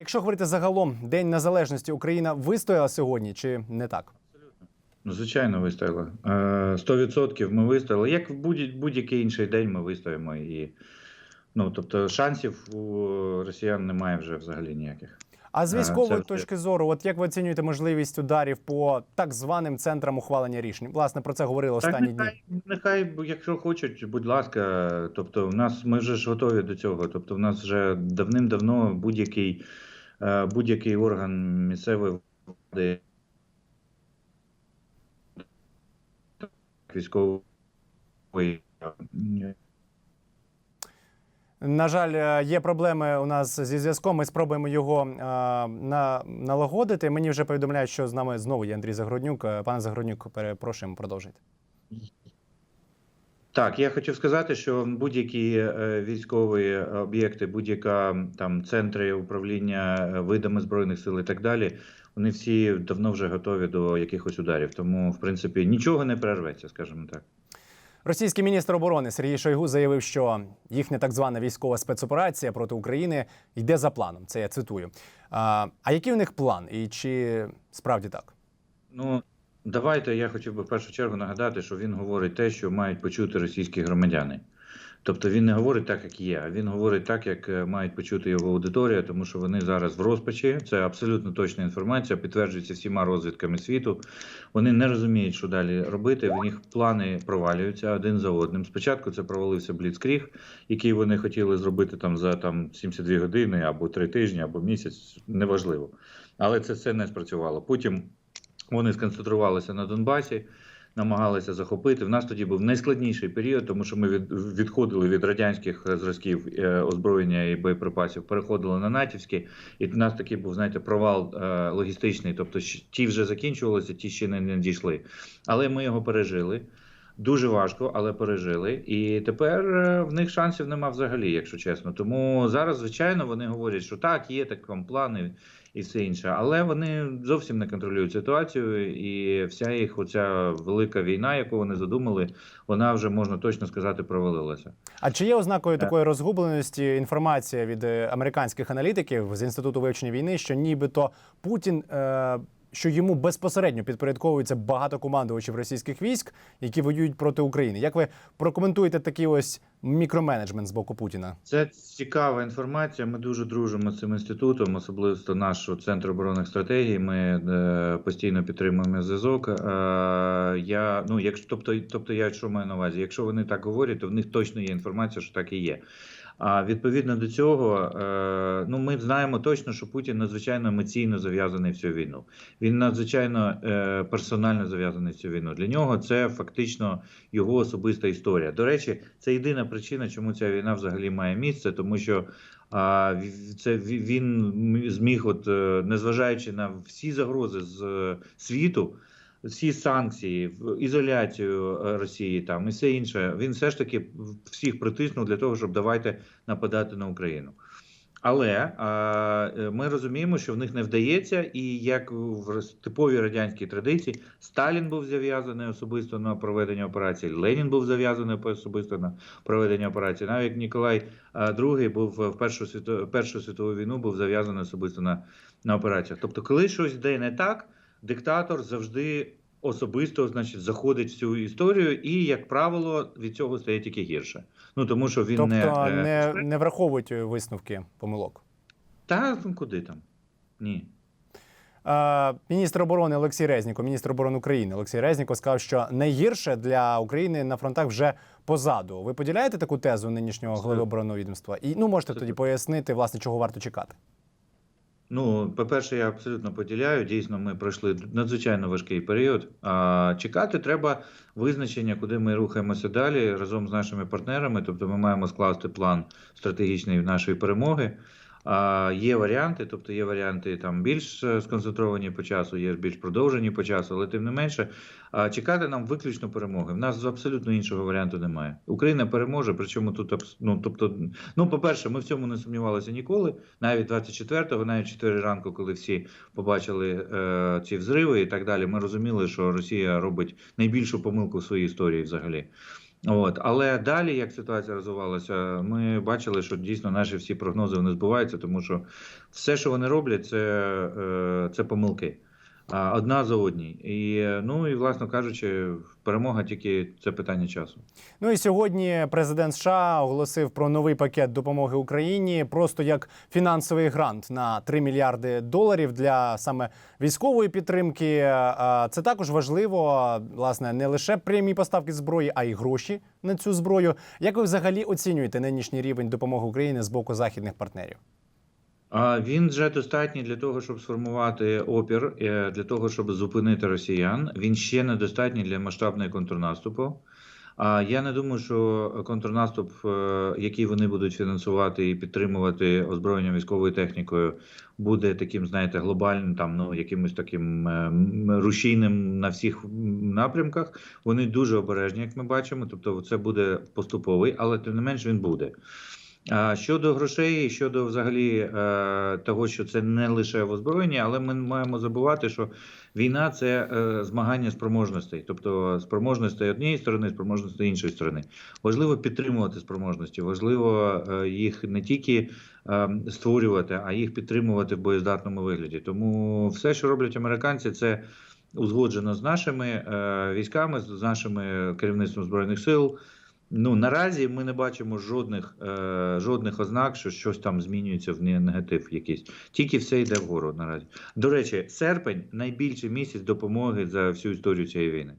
Якщо говорити загалом, День Незалежності Україна вистояла сьогодні чи не так? Ну, звичайно, вистояла. Е, 100% ми вистояли. Як в будь- будь-який інший день ми вистоїмо. І, ну, тобто шансів у росіян немає вже взагалі ніяких. А з Е, військової це- точки зору, от як ви оцінюєте можливість ударів по так званим центрам ухвалення рішень? Власне про це говорили Так, останні дні. нехай, нехай, якщо хочуть, будь ласка, тобто, в нас ми вже ж готові до цього. Тобто, в нас вже давним-давно будь-який, е, будь-який орган місцевої влади військової е, На жаль, е, є проблеми у нас зі зв'язком. Ми спробуємо його е, на, налагодити. Мені вже повідомляють, що з нами знову є Андрій Загороднюк. Е, Пане Загороднюк, перепрошуємо, продовжуйте. Так, я хотів сказати, що будь-які е, військові об'єкти, будь-яка там центри управління е, видами збройних сил і так далі, вони всі давно вже готові до якихось ударів. Тому, в принципі, нічого не перерветься, скажімо так. Російський міністр оборони Сергій Шойгу заявив, що їхня так звана військова спецоперація проти України йде за планом. Це я цитую. А, а який у них план? І чи справді так? Ну давайте я хотів би в першу чергу нагадати, що він говорить те, що мають почути російські громадяни. Тобто він не говорить так, як є, а він говорить так, як е, мають почути його аудиторія, тому що вони зараз в розпачі. Це абсолютно точна інформація, підтверджується всіма розвідками світу. Вони не розуміють, що далі робити. В них плани провалюються один за одним. Спочатку це провалився Бліцкріг, який вони хотіли зробити там за там 72 години або 3 тижні, або місяць, неважливо. Але це все не спрацювало. Потім вони сконцентрувалися на Донбасі, намагалися захопити. В нас тоді був найскладніший період, тому що ми від, відходили від радянських зразків е, озброєння і боєприпасів, переходили на натівські, і в нас такий був знаєте провал е, логістичний. Тобто, ті вже закінчувалися, ті ще не, дійшли. Але ми його пережили. Дуже важко, але пережили. І тепер е, в них шансів нема взагалі, якщо чесно. Тому зараз, звичайно, вони говорять, що так, є так плани і все інше, але вони зовсім не контролюють ситуацію, і вся їх оця велика війна, яку вони задумали, вона вже можна точно сказати провалилася. А чи є ознакою Так. такої розгубленості інформація від е, американських аналітиків з інституту вивчення війни, що нібито Путін. Е- що йому безпосередньо підпорядковується багато командувачів російських військ, які воюють проти України. Як ви прокоментуєте такий ось мікроменеджмент з боку Путіна? Це цікава інформація. Ми дуже дружимо з цим інститутом, особливо наш центр оборонних стратегій. Ми е, постійно підтримуємо зв'язок. Е, я ну, якщо тобто, тобто, я що маю на увазі? Якщо вони так говорять, то в них точно є інформація, що так і є. А відповідно до цього, е, ну ми знаємо точно, що Путін надзвичайно емоційно зав'язаний в цю війну. Він надзвичайно е, персонально зав'язаний в цю війну. Для нього це фактично його особиста історія. До речі, це єдина причина, чому ця війна взагалі має місце, тому що а, це він зміг, от е, незважаючи на всі загрози з е, світу. Всі санкції, ізоляцію е, Росії там і все інше, він все ж таки всіх притиснув для того, щоб давайте нападати на Україну. Але е, ми розуміємо, що в них не вдається, і як в типовій радянській традиції, Сталін був зав'язаний особисто на проведення операції, Ленін був зав'язаний особисто на проведення операції. Навіть Ніколай II був в Першу світову, Першу світову війну був зав'язаний особисто на, на операціях. Тобто, коли щось йде не так, диктатор завжди особисто значить, заходить в цю історію, і, як правило, від цього стає тільки гірше. Ну тому що він тобто не, е, не, не враховують висновки помилок. та ну, куди там? Ні. Міністр оборони Олексій Резніко, міністр оборони України Олексій Резніко сказав, що найгірше для України на фронтах вже позаду. Ви поділяєте таку тезу нинішнього голови оборонного відомства? І ну можете тоді пояснити, власне, чого варто чекати. Ну, по-перше, я абсолютно поділяю. Дійсно, ми пройшли надзвичайно важкий період. А чекати треба визначення, куди ми рухаємося далі разом з нашими партнерами. Тобто, ми маємо скласти план стратегічний нашої перемоги. Є варіанти, тобто є варіанти там більш е, сконцентровані по часу, є більш продовжені по часу, але тим не менше, чекати нам виключно перемоги. В нас абсолютно іншого варіанту немає. Україна переможе, причому тут ну, тобто, ну, по-перше, ми в цьому не сумнівалися ніколи. Навіть 24-го, навіть 4 ранку, коли всі побачили е, ці взриви і так далі, ми розуміли, що Росія робить найбільшу помилку в своїй історії взагалі. От, але далі, як ситуація розвивалася, ми бачили, що дійсно наші всі прогнози вони збуваються, тому що все, що вони роблять, це, е, це помилки. Одна за одній. І ну і власно кажучи, перемога тільки це питання часу. Ну і сьогодні президент США оголосив про новий пакет допомоги Україні, просто як фінансовий грант на 3 мільярди доларів для саме військової підтримки. Це також важливо, власне, не лише прямі поставки зброї, а й гроші на цю зброю. Як ви взагалі оцінюєте нинішній рівень допомоги України з боку західних партнерів? Він вже достатній для того, щоб сформувати опір, е, для того, щоб зупинити росіян. Він ще недостатній для масштабного контрнаступу. А я не думаю, що контрнаступ, е, який вони будуть фінансувати і підтримувати озброєнням військовою технікою, буде таким, знаєте, глобальним, там ну якимось таким е, рушійним на всіх напрямках. Вони дуже обережні, як ми бачимо. Тобто, це буде поступовий, але тим не менш він буде. Щодо грошей, щодо взагалі е, того, що це не лише в озброєнні, але ми маємо забувати, що війна це е, змагання спроможностей, тобто спроможностей однієї сторони, спроможностей іншої сторони. Важливо підтримувати спроможності, важливо е, їх не тільки створювати, а їх підтримувати в боєздатному вигляді. Тому все, що роблять американці, це узгоджено з нашими військами, з нашими керівництвом збройних сил. Ну наразі ми не бачимо жодних е, жодних ознак, що щось там змінюється в не- негатив якийсь. Тільки все йде вгору наразі. До речі, серпень найбільший місяць допомоги за всю історію цієї війни.